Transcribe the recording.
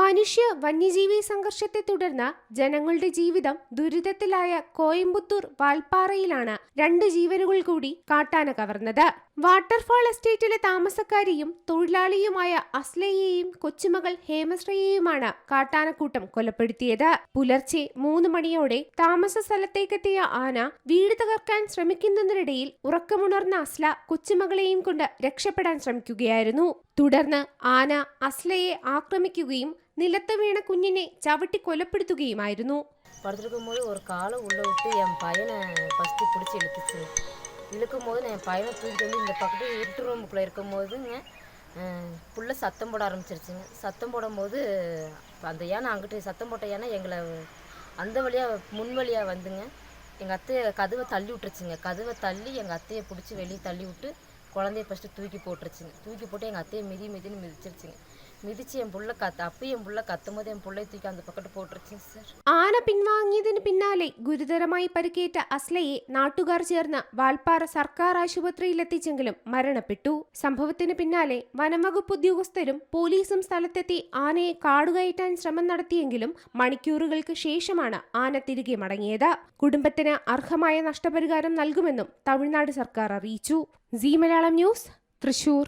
മനുഷ്യ വന്യജീവി സംഘർഷത്തെ തുടർന്ന് ജനങ്ങളുടെ ജീവിതം ദുരിതത്തിലായ കോയമ്പത്തൂർ വാൽപ്പാറയിലാണ് രണ്ട് ജീവനുകൾ കൂടി കാട്ടാന കവർന്നത്. വാട്ടർഫാൾ എസ്റ്റേറ്റിലെ താമസക്കാരിയും തൊഴിലാളിയുമായ അസ്ലയെയും കൊച്ചുമകൾ ഹേമശ്രീയെയുമാണ് കാട്ടാനക്കൂട്ടം കൊലപ്പെടുത്തിയത്. പുലർച്ചെ മൂന്ന് മണിയോടെ താമസ സ്ഥലത്തേക്കെത്തിയ ആന വീട് തകർക്കാൻ ശ്രമിക്കുന്നതിനിടയിൽ ഉറക്കമുണർന്ന അസ്ല കൊച്ചുമകളെയും കൊണ്ട് രക്ഷപ്പെടാൻ ശ്രമിക്കുകയായിരുന്നു. തുടർന്ന് ആന അസ്ലയെ ആക്രമിക്കുകയും നിലത്ത് വീണ കുഞ്ഞിനെ ചവിട്ടി കൊലപ്പെടുത്തുകയുമായിരുന്നു. படுத்துருக்கும்போது ஒரு காலை உள்ளே விட்டு என் பையனை ஃபஸ்ட்டு பிடிச்சி இழுத்துச்சிடும் இழுக்கும் போது என் பையனை தூக்கிட்டு வந்து இந்த பக்கத்து இருட்டு ரூமுக்குள்ளே இருக்கும் போதுங்க புள்ள சத்தம் போட ஆரம்பிச்சிருச்சுங்க சத்தம் போடும்போது அந்த யானை அங்கிட்டு சத்தம் போட்ட யானை எங்களை அந்த வழியாக முன் வழியாக வந்துங்க எங்கள் அத்தையை கதவை தள்ளி விட்டுருச்சுங்க கதவை தள்ளி எங்கள் அத்தையை பிடிச்சி வெளியே தள்ளி விட்டு குழந்தைய ஃபஸ்ட்டு தூக்கி போட்டுருச்சுங்க தூக்கி போட்டு எங்கள் அத்தையை மிதி மிதின்னு மிதிச்சிருச்சுங்க மிதிச்சு என் புள்ள கத்த அப்பயும் என் புள்ள கத்தும் போது என் புள்ளைய தூக்கி அந்த பக்கத்து போட்டுருச்சுங்க சார் ആന പിൻവാങ്ങിയതിന് പിന്നാലെ ഗുരുതരമായി പരിക്കേറ്റ അസ്ലയെ നാട്ടുകാർ ചേർന്ന് വാൽപ്പാറ സർക്കാർ ആശുപത്രിയിലെത്തിച്ചെങ്കിലും മരണപ്പെട്ടു സംഭവത്തിന് പിന്നാലെ വനംവകുപ്പ് ഉദ്യോഗസ്ഥരും പോലീസും സ്ഥലത്തെത്തി ആനയെ കാടുകയറ്റാൻ ശ്രമം നടത്തിയെങ്കിലും മണിക്കൂറുകൾക്ക് ശേഷമാണ് ആന തിരികെ മടങ്ങിയത് കുടുംബത്തിന് അർഹമായ നഷ്ടപരിഹാരം നൽകുമെന്നും തമിഴ്നാട് സർക്കാർ അറിയിച്ചു സി മലയാളം ന്യൂസ് തൃശൂർ